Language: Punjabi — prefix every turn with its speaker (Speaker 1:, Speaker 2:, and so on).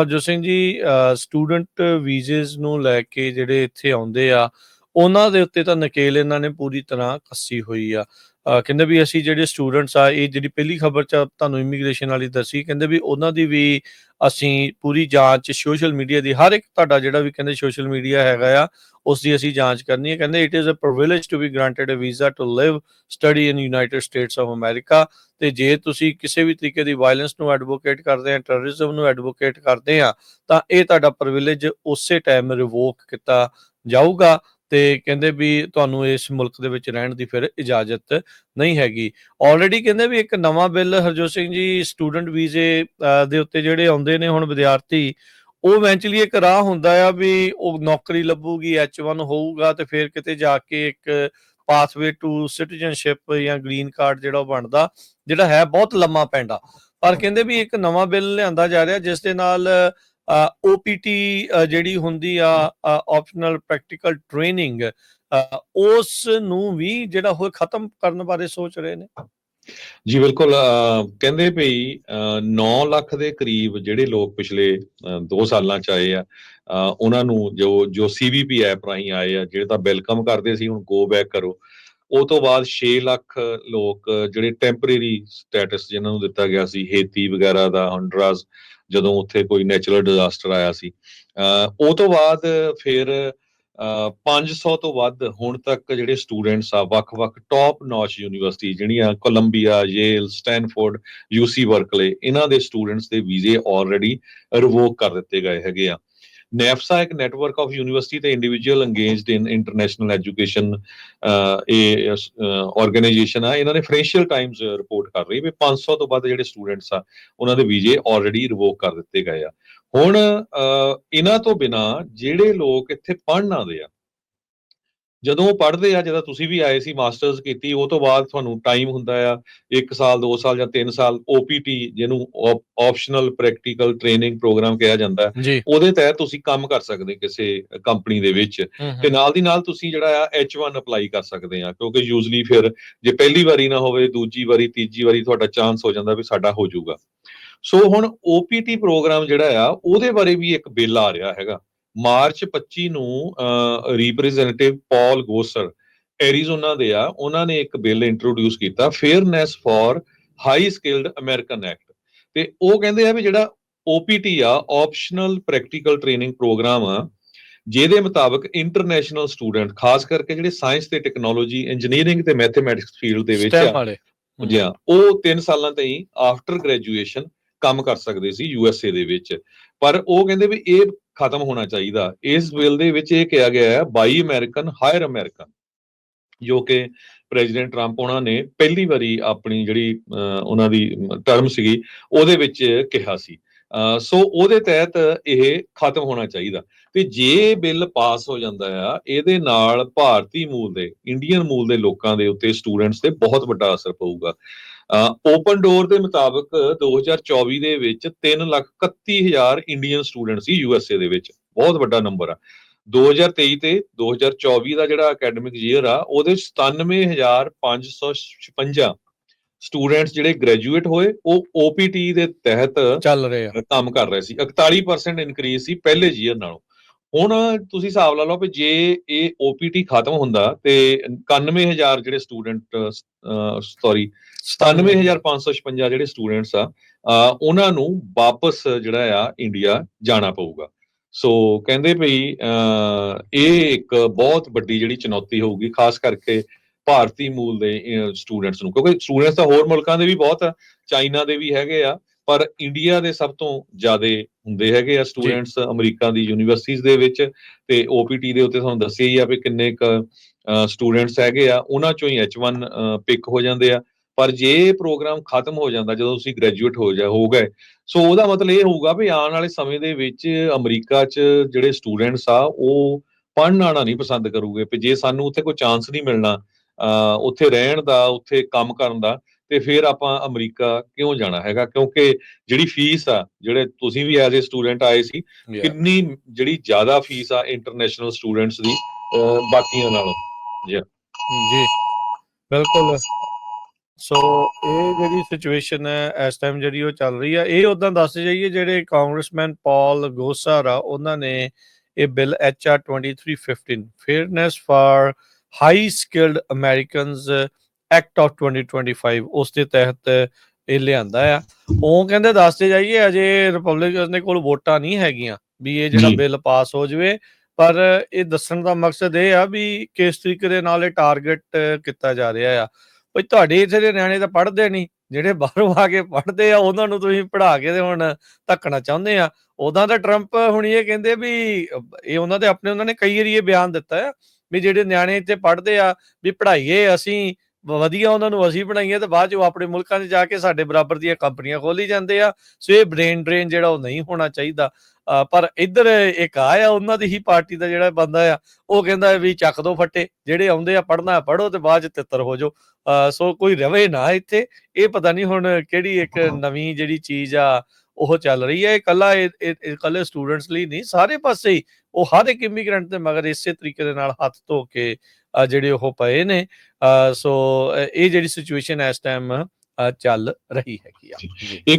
Speaker 1: ਹਰਜੋਤ ਸਿੰਘ ਜੀ ਸਟੂਡੈਂਟ ਵੀਜ਼ੇਸ ਨੂੰ ਲੈ ਕੇ ਜਿਹੜੇ ਇੱਥੇ ਆਉਂਦੇ ਆ, ਉਹਨਾਂ ਦੇ ਉੱਤੇ ਤਾਂ ਨਕੇਲ ਇਹਨਾਂ ਨੇ ਪੂਰੀ ਤਰ੍ਹਾਂ ਕੱਸੀ ਹੋਈ ਆ। ਕਹਿੰਦੇ ਵੀ ਅਸੀਂ ਜਿਹੜੇ ਸਟੂਡੈਂਟਸ ਆ, ਇਹ ਜਿਹੜੀ ਪਹਿਲੀ ਖਬਰ ਚ ਤੁਹਾਨੂੰ ਇਮੀਗ੍ਰੇਸ਼ਨ ਵਾਲੀ ਦੱਸੀ, ਕਹਿੰਦੇ ਵੀ ਉਹਨਾਂ ਦੀ ਵੀ ਅਸੀਂ ਪੂਰੀ ਜਾਂਚ ਸੋਸ਼ਲ ਮੀਡੀਆ ਦੀ, ਹਰ ਇੱਕ ਤੁਹਾਡਾ ਜਿਹੜਾ ਵੀ ਕਹਿੰਦੇ ਸੋਸ਼ਲ ਮੀਡੀਆ ਹੈਗਾ ਆ, ਉਸ ਦੀ ਅਸੀਂ ਜਾਂਚ ਕਰਨੀ ਹੈ। ਕਹਿੰਦੇ it is a privilege to be granted a visa to live study in United States of America ਤੇ ਜੇ ਤੁਸੀਂ ਕਿਸੇ ਵੀ ਤਰੀਕੇ ਦੀ ਵਾਇਲੈਂਸ ਨੂੰ ਐਡਵੋਕੇਟ ਕਰਦੇ ਆ ਟੈਰਰਿਜ਼ਮ ਨੂੰ ਐਡਵੋਕੇਟ ਕਰਦੇ ਆ, ਤਾਂ ਇਹ ਤੁਹਾਡਾ ਪ੍ਰਿਵਿਲੇਜ ਉਸੇ ਟਾਈਮ ਰਿਵੋਕ ਕੀਤਾ ਜਾਊਗਾ। ਤੇ ਕਹਿੰਦੇ ਵੀ ਤੁਹਾਨੂੰ ਇਸ ਮੁਲਕ ਦੇ ਵਿੱਚ ਰਹਿਣ ਦੀ ਫਿਰ ਇਜਾਜ਼ਤ ਨਹੀਂ ਹੈਗੀ। ਆਲਰੇਡੀ ਕਹਿੰਦੇ ਵੀ ਇੱਕ ਨਵਾਂ ਬਿੱਲ, ਹਰਜੋਤ ਸਿੰਘ ਜੀ ਸਟੂਡੈਂਟ ਵੀਜ਼ੇ ਦੇ ਉੱਤੇ ਜਿਹੜੇ ਆਉਂਦੇ ਨੇ ਹੁਣ ਵਿਦਿਆਰਥੀ, ਉਹ ਇਵੈਂਚੁਅਲੀ ਇੱਕ ਰਾਹ ਹੁੰਦਾ ਆ ਵੀ ਉਹ ਨੌਕਰੀ ਲੱਭੂਗੀ H1 ਹੋਊਗਾ ਤੇ ਫਿਰ ਕਿਤੇ ਜਾ ਕੇ ਇੱਕ ਪਾਥਵੇ ਟੂ ਸਿਟੀਜ਼ਨਸ਼ਿਪ ਜਾਂ ਗ੍ਰੀਨ ਕਾਰਡ ਜਿਹੜਾ ਉਹ ਬਣਦਾ, ਜਿਹੜਾ ਹੈ ਬਹੁਤ ਲੰਮਾ ਪੈਂਡਾ ਪਰ ਕਹਿੰਦੇ ਵੀ ਇੱਕ ਨਵਾਂ ਬਿੱਲ ਲਿਆਂਦਾ ਜਾ ਰਿਹਾ, ਜਿਸ ਦੇ ਨਾਲ ਓਪੀਟੀ ਜਿਹੜੀ ਹੁੰਦੀ ਆ ਆਪਸ਼ਨਲ ਪ੍ਰੈਕਟੀਕਲ ਟ੍ਰੇਨਿੰਗ ਉਸ ਨੂੰ ਵੀ ਜਿਹੜਾ ਉਹ ਖਤਮ ਕਰਨ ਬਾਰੇ ਸੋਚ ਰਹੇ ਨੇ?
Speaker 2: ਜੀ, ਬਿਲਕੁਲ ਕਹਿੰਦੇ ਭਈ 9 ਲੱਖ ਦੇ ਕਰੀਬ ਜਿਹੜੇ ਲੋਕ ਪਿਛਲੇ 2 ਸਾਲਾਂ ਚ ਆਏ ਆ, ਅਹ, ਉਹਨਾਂ ਨੂੰ ਜੋ ਜੋ ਸੀਵੀਪੀ ਐਪ ਰਾਹੀਂ ਆਏ ਆ, ਜਿਹੜੇ ਤਾਂ ਵੈਲਕਮ ਕਰਦੇ ਸੀ, ਹੁਣ ਗੋ ਬੈਕ ਕਰੋ, ਉਹ ਤੋਂ ਬਾਅਦ 6 ਲੱਖ ਲੋਕ ਜਿਹੜੇ ਟੈਂਪਰੇਰੀ ਸਟੇਟਸ ਜਿਨ੍ਹਾਂ ਨੂੰ ਦਿੱਤਾ ਗਿਆ ਸੀ, ਹੇਤੀ ਵਗੈਰਾ ਦਾ ਹੰਡਰਾਸ ਜਦੋਂ ਉੱਥੇ ਕੋਈ ਨੈਚੁਰਲ ਡਿਜ਼ਾਸਟਰ ਆਇਆ ਸੀ। ਉਹ ਤੋਂ ਬਾਅਦ ਫਿਰ 500 ਤੋਂ ਵੱਧ ਹੁਣ ਤੱਕ ਜਿਹੜੇ ਸਟੂਡੈਂਟਸ ਆ, ਵੱਖ-ਵੱਖ ਟੌਪ ਨੌਚ ਯੂਨੀਵਰਸਿਟੀ ਜਿਹੜੀਆਂ Columbia Yale Stanford UC Berkeley ਇਹਨਾਂ ਦੇ ਸਟੂਡੈਂਟਸ ਦੇ ਵੀਜ਼ੇ ਆਲਰੇਡੀ ਰਿਵੋਕ ਕਰ ਦਿੱਤੇ ਗਏ ਹੈਗੇ ਆ। ਨੈਫਸਾ ਇੱਕ ਨੈਟਵਰਕ ਆਫ ਯੂਨੀਵਰਸਿਟੀ ਤੇ individual engaged in international education ਇਹ ਆਰਗੇਨਾਈਜੇਸ਼ਨ ਆ। ਇਹਨਾਂ ਨੇ ਫ੍ਰੈਂਸ਼ੀਅਲ ਟਾਈਮਸ ਰਿਪੋਰਟ ਕਰ ਰਹੀ ਵੀ 500 ਤੋਂ ਵੱਧ ਜਿਹੜੇ ਸਟੂਡੈਂਟਸ ਆ, ਉਹਨਾਂ ਦੇ ਵੀਜ਼ੇ ਆਲਰੇਡੀ ਰਿਵੋਕ ਕਰ ਦਿੱਤੇ ਗਏ ਆ। ਹੁਣ ਇਹਨਾਂ ਤੋਂ ਬਿਨਾ ਜਿਹੜੇ ਲੋਕ ਇੱਥੇ ਪੜ੍ਹਨ ਆਉਂਦੇ ਆ ਜਦੋਂ ਉਹ ਪੜ੍ਹਦੇ ਆ ਜਦੋਂ ਤੁਸੀਂ ਵੀ ਆਏ ਸੀ ਮਾਸਟਰਸ ਕੀਤੀ ਉਹ ਤੋਂ ਬਾਅਦ ਤੁਹਾਨੂੰ ਟਾਈਮ ਹੁੰਦਾ ਆ 1 ਸਾਲ 2 ਸਾਲ ਜਾਂ 3 ਸਾਲ OPT ਜਿਹਨੂੰ ਆਪਸ਼ਨਲ ਪ੍ਰੈਕਟੀਕਲ ਟ੍ਰੇਨਿੰਗ ਪ੍ਰੋਗਰਾਮ ਕਿਹਾ ਜਾਂਦਾ ਉਹਦੇ ਤਹਿਤ ਤੁਸੀਂ ਕੰਮ ਕਰ ਸਕਦੇ ਕਿਸੇ ਕੰਪਨੀ ਦੇ ਵਿੱਚ ਤੇ ਨਾਲ ਦੀ ਨਾਲ ਤੁਸੀਂ ਜਿਹੜਾ ਆ H1 ਅਪਲਾਈ ਕਰ ਸਕਦੇ ਆ ਕਿਉਂਕਿ ਯੂਜ਼ਲੀ ਫਿਰ ਜੇ ਪਹਿਲੀ ਵਾਰੀ ਨਾ ਹੋਵੇ ਦੂਜੀ ਵਾਰੀ ਤੀਜੀ ਵਾਰੀ ਤੁਹਾਡਾ ਚਾਂਸ ਹੋ ਜਾਂਦਾ ਵੀ ਸਾਡਾ ਹੋ ਜਾਊਗਾ। ਸੋ ਹੁਣ OPT ਪ੍ਰੋਗਰਾਮ ਜਿਹੜਾ ਆ ਉਹਦੇ ਬਾਰੇ ਵੀ ਇੱਕ ਬਿੱਲ ਆ ਰਿਹਾ ਹੈਗਾ। ਮਾਰਚ 25 ਨੂੰ ਰਿਪਰੈਜ਼ੈਂਟੇਟਿਵ ਪਾਲ ਗੋਸਰ ਐਰੀਜ਼ੋਨਾ ਦੇ ਆ ਉਹਨਾਂ ਨੇ ਇੱਕ ਬਿੱਲ ਇੰਟਰੋਡਿਊਸ ਕੀਤਾ fairness for high skilled American act ਤੇ ਉਹ ਕਹਿੰਦੇ ਆ ਵੀ ਜਿਹੜਾ OPT ਆ ਆਪਸ਼ਨਲ ਪ੍ਰੈਕਟੀਕਲ ਟ੍ਰੇਨਿੰਗ ਪ੍ਰੋਗਰਾਮ ਆ ਜਿਹਦੇ ਮੁਤਾਬਕ ਇੰਟਰਨੈਸ਼ਨਲ ਸਟੂਡੈਂਟ ਖਾਸ ਕਰਕੇ ਜਿਹੜੇ ਸਾਇੰਸ ਤੇ ਟੈਕਨੋਲੋਜੀ ਇੰਜੀਨੀਅਰਿੰਗ ਤੇ ਮੈਥਮੈਟਿਕਸ ਫੀਲਡ ਦੇ ਵਿੱਚ ਆ ਜੀ ਉਹ 3 ਸਾਲਾਂ ਤਾਈਂ ਆਫਟਰ ਗ੍ਰੈਜੂਏਸ਼ਨ ਕੰਮ ਕਰ ਸਕਦੇ ਸੀ ਯੂਐਸਏ ਦੇ ਵਿੱਚ। ਪਰ ਉਹ ਕਹਿੰਦੇ ਵੀ ਇਹ ਖਤਮ ਹੋਣਾ ਚਾਹੀਦਾ। ਇਸ ਬਿੱਲ ਦੇ ਵਿੱਚ ਇਹ ਕਿਹਾ ਗਿਆ ਹੈ ਬਾਈ ਅਮਰੀਕਨ ਹਾਇਰ ਅਮਰੀਕਨ। ਜੋ ਕਿ ਪ੍ਰੈਜ਼ੀਡੈਂਟ ਟਰੰਪ ਉਹਨਾਂ ਨੇ ਪਹਿਲੀ ਵਾਰੀ ਆਪਣੀ ਜਿਹੜੀ ਉਹਨਾਂ ਦੀ ਟਰਮ ਸੀਗੀ ਉਹਦੇ ਵਿੱਚ ਕਿਹਾ ਸੀ। ਸੋ ਉਹਦੇ ਤਹਿਤ ਇਹ ਖਤਮ ਹੋਣਾ ਚਾਹੀਦਾ। ਤੇ ਜੇ ਬਿੱਲ ਪਾਸ ਹੋ ਜਾਂਦਾ ਆ, ਇਹਦੇ ਨਾਲ ਭਾਰਤੀ ਮੂਲ ਦੇ, ਇੰਡੀਅਨ ਮੂਲ ਦੇ ਲੋਕਾਂ ਦੇ ਉੱਤੇ ਸਟੂਡੈਂਟਸ ਤੇ ਬਹੁਤ ਵੱਡਾ ਅਸਰ ਪਊਗਾ। ਓਪਨ ਡੋਰ ਦੇ ਮੁਤਾਬਕ 2024 ਦੇ ਵਿੱਚ 331000 ਇੰਡੀਅਨ ਸਟੂਡੈਂਟ ਸੀ ਯੂਐਸਏ ਦੇ ਵਿੱਚ। ਬਹੁਤ ਵੱਡਾ ਨੰਬਰ ਆ। 2023 ਤੇ 2024 ਦਾ ਜਿਹੜਾ ਅਕੈਡਮਿਕ ਈਅਰ ਆ, ਉਹਦੇ 97556 ਸਟੂਡੈਂਟਸ ਜਿਹੜੇ ਗ੍ਰੈਜੂਏਟ ਹੋਏ ਉਹ OPT ਦੇ ਤਹਿਤ
Speaker 1: ਚੱਲ ਰਹੇ ਆ।
Speaker 2: ਕੰਮ ਕਰ ਰਹੇ ਸੀ। 41% ਇਨਕਰੀਜ਼ ਸੀ ਪਹਿਲੇ ਈਅਰ ਨਾਲੋਂ। ਹੁਣ ਤੁਸੀਂ ਹਿਸਾਬ ਲਾ ਲਓ ਵੀ ਜੇ ਇਹ OPT ਖਤਮ ਹੁੰਦਾ ਤੇ 91000 ਜਿਹੜੇ ਸਟੂਡੈਂਟ ਸੌਰੀ 97556 ਜਿਹੜੇ ਸਟੂਡੈਂਟਸ ਆ ਉਹਨਾਂ ਨੂੰ ਵਾਪਸ ਜਿਹੜਾ ਆ ਇੰਡੀਆ ਜਾਣਾ ਪਊਗਾ। ਸੋ ਕਹਿੰਦੇ ਭਈ ਇਹ ਇੱਕ ਬਹੁਤ ਵੱਡੀ ਜਿਹੜੀ ਚੁਣੌਤੀ ਹੋਊਗੀ ਖਾਸ ਕਰਕੇ ਭਾਰਤੀ ਮੂਲ ਦੇ ਸਟੂਡੈਂਟਸ ਨੂੰ। ਕਿਉਂਕਿ ਸਟੂਡੈਂਟਸ ਤਾਂ ਹੋਰ ਮੁਲਕਾਂ ਦੇ ਵੀ ਬਹੁਤ ਆ ਚਾਈਨਾ ਦੇ ਵੀ ਹੈਗੇ ਆ ਪਰ ਇੰਡੀਆ ਦੇ ਸਭ ਤੋਂ ਜ਼ਿਆਦਾ ਹੁੰਦੇ ਹੈਗੇ ਆ ਸਟੂਡੈਂਟਸ ਅਮਰੀਕਾ ਦੀ ਯੂਨੀਵਰਸਿਟੀਆਂ ਦੇ ਵਿੱਚ ਤੇ OPT ਦੇ ਉੱਤੇ ਤੁਹਾਨੂੰ ਦੱਸਿਆ ਹੀ ਆ ਵੀ ਕਿੰਨੇ ਕ ਸਟੂਡੈਂਟਸ ਹੈਗੇ ਆ ਉਹਨਾਂ ਚੋਂ ਹੀ H1 ਪਿਕ ਹੋ ਜਾਂਦੇ ਆ। ਪਰ ਜੇ ਇਹ ਪ੍ਰੋਗਰਾਮ ਖਤਮ ਹੋ ਜਾਂਦਾ ਜਦੋਂ ਤੁਸੀਂ ਗ੍ਰੈਜੂਏਟ ਹੋ ਜਾ ਹੋ ਗਏ ਸੋ ਉਹਦਾ ਮਤਲਬ ਇਹ ਹੋਊਗਾ ਵੀ ਆਉਣ ਵਾਲੇ ਸਮੇਂ ਦੇ ਵਿੱਚ ਅਮਰੀਕਾ 'ਚ ਜਿਹੜੇ ਸਟੂਡੈਂਟਸ ਆ ਉਹ ਪੜ੍ਹਨ ਆਣਾ ਨਹੀਂ ਪਸੰਦ ਕਰੂਗੇ। ਕਿ ਜੇ ਸਾਨੂੰ ਉੱਥੇ ਕੋਈ ਚਾਂਸ ਨਹੀਂ ਮਿਲਣਾ ਉੱਥੇ ਰਹਿਣ ਦਾ ਉੱਥੇ ਕੰਮ ਕਰਨ ਦਾ ਤੇ ਫਿਰ ਆਪਾਂ ਅਮਰੀਕਾ ਕਿਉਂ ਜਾਣਾ ਹੈਗਾ? ਕਿਉਂਕਿ ਜਿਹੜੀ ਫੀਸ ਆ ਜਿਹੜੇ ਤੁਸੀਂ ਵੀ ਐਜ਼ ਅ ਸਟੂਡੈਂਟ ਆਏ ਸੀ ਕਿੰਨੀ ਜਿਹੜੀ ਜ਼ਿਆਦਾ ਫੀਸ ਆ ਇੰਟਰਨੈਸ਼ਨਲ ਸਟੂਡੈਂਟਸ ਦੀ ਬਾਕੀਆਂ ਨਾਲੋਂ?
Speaker 1: ਜੀ ਬਿਲਕੁਲ। ਸੋ ਇਹ ਜਿਹੜੀ ਸਿਚੁਏਸ਼ਨ ਹੈ ਇਸ ਟਾਈਮ ਜਿਹੜੀ ਉਹ ਚੱਲ ਰਹੀ ਆ ਇਹ ਉਦਾਂ ਦੱਸ ਜਾਈਏ ਜਿਹੜੇ ਕਾਂਗਰਸਮੈਨ ਪਾਲ ਗੋਸਰ ਆ ਉਹਨਾਂ ਨੇ ਇਹ bill HR 2315 fairness for high skilled Americans act of 2025 ਉਸ ਦੇ ਤਹਿਤ ਇਹ ਲਿਆਂਦਾ ਆ। ਉਹ ਕਹਿੰਦੇ ਦੱਸਦੇ ਜਾਈਏ ਅਜੇ ਰਿਪਬਲਿਕਨਸ ਦੇ ਕੋਲ ਵੋਟਾਂ ਨਹੀਂ ਹੈਗੀਆਂ ਵੀ ਇਹ ਜਿਹੜਾ। ਬਿੱਲ ਪਾਸ ਹੋ ਜਾਵੇ ਪਰ ਇਹ ਦੱਸਣ ਦਾ ਮਕਸਦ ਇਹ ਆ ਵੀ ਕਿਸ ਤਰੀਕੇ ਦੇ ਨਾਲ ਇਹ ਟਾਰਗੇਟ ਕੀਤਾ ਜਾ ਰਿਹਾ ਆ। ਬਈ ਤੁਹਾਡੇ ਇੱਥੇ ਦੇ ਨਿਆਣੇ ਤਾਂ ਪੜ੍ਹਦੇ ਨਹੀਂ ਜਿਹੜੇ ਬਾਹਰੋਂ ਆ ਕੇ ਪੜ੍ਹਦੇ ਆ ਉਹਨਾਂ ਨੂੰ ਤੁਸੀਂ ਪੜ੍ਹਾ ਕੇ ਤੇ ਹੁਣ ਧੱਕਣਾ ਚਾਹੁੰਦੇ ਆ। ਉਦਾਂ ਤਾਂ ਟਰੰਪ ਹੁਣ ਇਹ ਕਹਿੰਦੇ ਵੀ ਇਹ ਉਹਨਾਂ ਦੇ ਆਪਣੇ ਉਹਨਾਂ ਨੇ ਕਈ ਵਾਰੀ ਇਹ ਬਿਆਨ ਦਿੱਤਾ ਆ ਵੀ ਜਿਹੜੇ ਨਿਆਣੇ ਇੱਥੇ ਪੜ੍ਹਦੇ ਆ ਵੀ ਪੜ੍ਹਾਈਏ ਅਸੀਂ ਵਧੀਆ ਉਹਨਾਂ ਨੂੰ ਅਸੀਂ ਬਣਾਈਏ ਤੇ ਬਾਅਦ ਚ ਉਹ ਆਪਣੇ ਮੁਲਕਾਂ 'ਚ ਜਾ ਕੇ ਸਾਡੇ ਬਰਾਬਰ ਦੀਆਂ ਕੰਪਨੀਆਂ ਖੋਲੀ ਜਾਂਦੇ ਆ ਸੋ ਇਹ ਬ੍ਰੇਨ ਡਰੇਨ ਜਿਹੜਾ ਉਹ ਨਹੀਂ ਹੋਣਾ ਚਾਹੀਦਾ। ਪਰ ਇੱਧਰ ਇੱਕ ਆ ਆ ਉਹਨਾਂ ਦੀ ਹੀ ਪਾਰਟੀ ਦਾ ਜਿਹੜਾ ਬੰਦਾ ਆ ਉਹ ਕਹਿੰਦਾ ਵੀ ਚੱਕ ਦੋ ਫੱਟੇ ਜਿਹੜੇ ਆਉਂਦੇ ਆ ਪੜ੍ਹਨਾ ਪੜ੍ਹੋ ਤੇ ਬਾਅਦ ਚ ਤਿੱਤਰ ਹੋ ਜਾਓ। ਸੋ ਕੋਈ ਰਵੇ ਨਾ ਇੱਥੇ ਇਹ ਪਤਾ ਨਹੀਂ ਹੁਣ ਕਿਹੜੀ ਇੱਕ ਨਵੀਂ ਜਿਹੜੀ ਚੀਜ਼ ਆ ਉਹ ਚੱਲ ਰਹੀ ਹੈ ਇਹ ਕੱਲਾ ਇਹ ਇਹ- ਸਟੂਡੈਂਟਸ ਲਈ ਨਹੀਂ ਸਾਰੇ ਪਾਸੇ ਹੀ ਉਹ ਹਰ ਇੱਕ ਇਮੀਗ੍ਰੈਂਟ ਦੇ ਮਗਰ ਇਸੇ ਤਰੀਕੇ ਦੇ ਨਾਲ ਹੱਥ ਧੋ ਕੇ ਜਿਹੜੇ ਉਹ ਪਏ ਨੇ ਅਹ, ਸੋ ਇਹ ਜਿਹੜੀ ਸਿਚੁਏਸ਼ਨ ਇਸ ਟਾਈਮ ਚੱਲ ਰਹੀ ਹੈਗੀ ਆ।